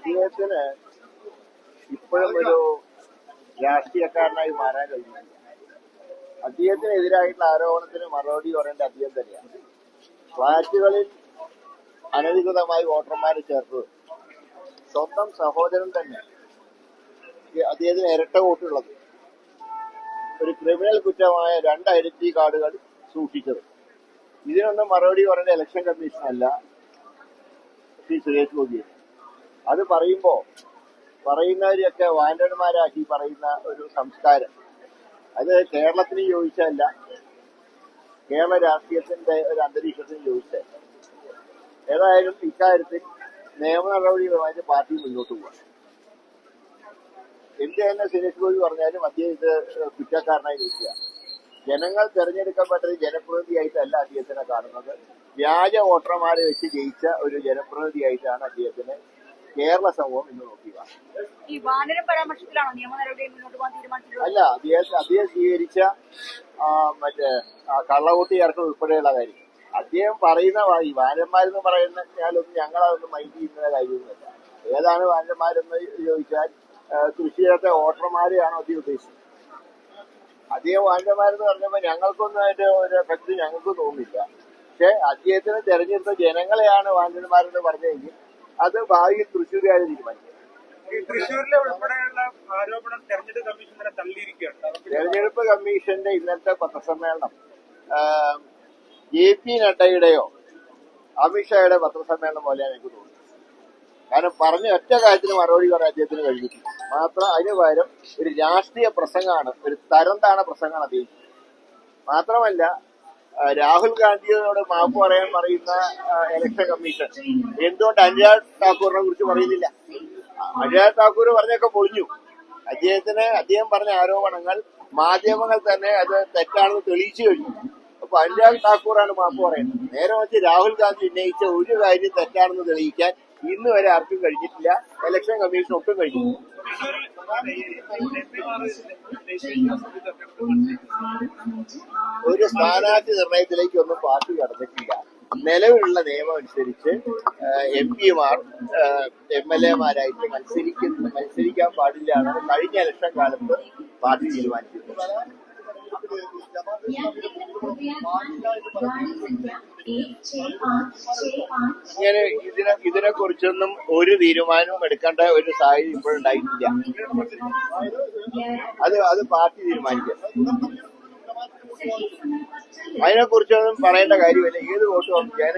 അദ്ദേഹത്തിന് ഇപ്പോഴും ഒരു രാഷ്ട്രീയക്കാരനായി മാറാൻ കഴിഞ്ഞില്ല അദ്ദേഹത്തിനെതിരായിട്ടുള്ള ആരോപണത്തിന് മറുപടി പറയേണ്ട അദ്ദേഹം തന്നെയാണ്. ഫ്ളാറ്റുകളിൽ അനധികൃതമായി വോട്ടർമാരെ ചേർത്തത്. സ്വന്തം സഹോദരൻ തന്നെ അദ്ദേഹത്തിന് ഇരട്ട വോട്ടുള്ളത്. ഒരു ക്രിമിനൽ കുറ്റമായ രണ്ട് ഐഡന്റിറ്റി കാർഡുകൾ സൂക്ഷിച്ചത്. ഇതിനൊന്നും മറുപടി പറയേണ്ട ഇലക്ഷൻ കമ്മീഷനല്ല. ശ്രീ സുരേഷ് ഗോപി അത് പറയുമ്പോ പറയുന്നവരെയൊക്കെ വാൻഡന്മാരാക്കി പറയുന്ന ഒരു സംസ്കാരം. അത് കേരളത്തിന് യോജിച്ചതല്ല. കേരള രാഷ്ട്രീയത്തിന്റെ ഒരു അന്തരീക്ഷത്തിന് യോജിച്ചതല്ല. ഏതായാലും ഇക്കാര്യത്തിൽ നിയമ നടപടികളുമായിട്ട് പാർട്ടി മുന്നോട്ട് പോകാം എന്ത് തന്നെ സുരേഷ് ഗോപി പറഞ്ഞാലും അദ്ദേഹം ഇത് കുറ്റക്കാരനായി നിൽക്കുക. ജനങ്ങൾ തെരഞ്ഞെടുക്കപ്പെട്ടത് ജനപ്രതിനിധിയായിട്ടല്ല അദ്ദേഹത്തിനെ കാണുന്നത്. വ്യാജ വോട്ടർമാരെ വെച്ച് ജയിച്ച ഒരു ജനപ്രതിനിധിയായിട്ടാണ് അദ്ദേഹത്തിന് കേരള സമൂഹം ഇന്ന് നോക്കുക ഈ വാനരം പരാമർശത്തിലാണോ നിയമ നടപടി മുന്നോട്ട് പോകാൻ അല്ല അദ്ദേഹം അദ്ദേഹം സ്വീകരിച്ച മറ്റേ കള്ളവോട്ട് ചേർക്കൽ ഉൾപ്പെടെയുള്ള കാര്യം. അദ്ദേഹം പറയുന്ന ഈ വാനന്മാരെന്ന് പറയുന്ന ഞാനൊന്നും ഞങ്ങളതൊന്നും മൈൻഡ് ചെയ്യുന്ന കാര്യമൊന്നുമല്ല. ഏതാണ് വാനന്മാരെന്ന് ചോദിച്ചാൽ ആ, തൃശ്ശൂരത്തെ വോട്ടർമാരെയാണോ അദ്ദേഹം ഉദ്ദേശിച്ചത്. അദ്ദേഹം വാനന്മാരെന്ന് പറഞ്ഞപ്പോൾ ഞങ്ങൾക്കൊന്നും അതിന്റെ ഒരു എഫക്ട് ഞങ്ങൾക്ക് തോന്നില്ല പക്ഷെ അദ്ദേഹത്തിന് തെരഞ്ഞെടുത്ത ജനങ്ങളെയാണ് വാനന്മാരെന്ന് പറഞ്ഞെങ്കിൽ അത് ഭാവിയിൽ തൃശ്ശൂരുകാരെ തീരുമാനിക്കും. ഈ തൃശ്ശൂരിലെ ഉൾപ്പെടെയുള്ള ആരോപണം തെരഞ്ഞെടുപ്പ് കമ്മീഷൻ തന്നെ തള്ളിയിരിക്കുകയാണ്. തെരഞ്ഞെടുപ്പ് കമ്മീഷന്റെ ഇന്നത്തെ പത്രസമ്മേളനം ജെ പി നഡ്ഡയുടെയോ അമിത്ഷായുടെ പത്രസമ്മേളനം പോലെയാണ് എനിക്ക് തോന്നുന്നത്. കാരണം പറഞ്ഞ ഒറ്റ കാര്യത്തിന് മറുപടി പറയാൻ അദ്ദേഹത്തിന് കഴിഞ്ഞിട്ടില്ല. മാത്രം അതിന് പകരം ഒരു രാഷ്ട്രീയ പ്രസംഗമാണ് ഒരു തരം താണ പ്രസംഗമാണ് അദ്ദേഹം മാത്രമല്ല രാഹുൽ ഗാന്ധിയോട് മാപ്പ് പറയാൻ പറയുന്ന ഇലക്ഷൻ കമ്മീഷൻ. എന്തുകൊണ്ട് അനുരാഗ് താക്കൂറിനെ കുറിച്ച് പറയുന്നില്ല? അനുരാഗ് താക്കൂർ പറഞ്ഞൊക്കെ പൊളിഞ്ഞു. അദ്ദേഹത്തിന് അദ്ദേഹം പറഞ്ഞ ആരോപണങ്ങൾ മാധ്യമങ്ങൾ തന്നെ അത് തെറ്റാണെന്ന് തെളിയിച്ചു കഴിഞ്ഞു. അപ്പൊ അനുരാഗ് താക്കൂറാണ് മാപ്പ് പറയുന്നത്. നേരെ വെച്ച് രാഹുൽ ഗാന്ധി ഉന്നയിച്ച ഒരു കാര്യം തെറ്റാണെന്ന് തെളിയിക്കാൻ ഇന്ന് വരെ ആർക്കും കഴിഞ്ഞിട്ടില്ല. ഇലക്ഷൻ കമ്മീഷൻ ഒട്ടും കഴിഞ്ഞു ഒരു സ്ഥാനാർത്ഥി നിർണയത്തിലേക്ക് ഒന്നും പാർട്ടി കടന്നിട്ടില്ല. നിലവിലുള്ള നിയമം അനുസരിച്ച് എം പിമാർ എം എൽ എമാരായിട്ട് മത്സരിക്കുന്ന മത്സരിക്കാൻ പാടില്ല എന്നാണ് കഴിഞ്ഞ ഇലക്ഷൻ കാലത്ത് പാർട്ടി തീരുമാനിച്ചിരുന്നത്. ഇങ്ങനെ ഇതിനെ ഇതിനെ കുറിച്ചൊന്നും ഒരു തീരുമാനവും എടുക്കേണ്ട ഒരു സാഹചര്യം ഇപ്പോഴുണ്ടായിട്ടില്ല അത് അത് പാർട്ടി തീരുമാനിക്കാം. അതിനെ കുറിച്ചൊന്നും പറയേണ്ട കാര്യമില്ല. ഏത് വോട്ട് ജന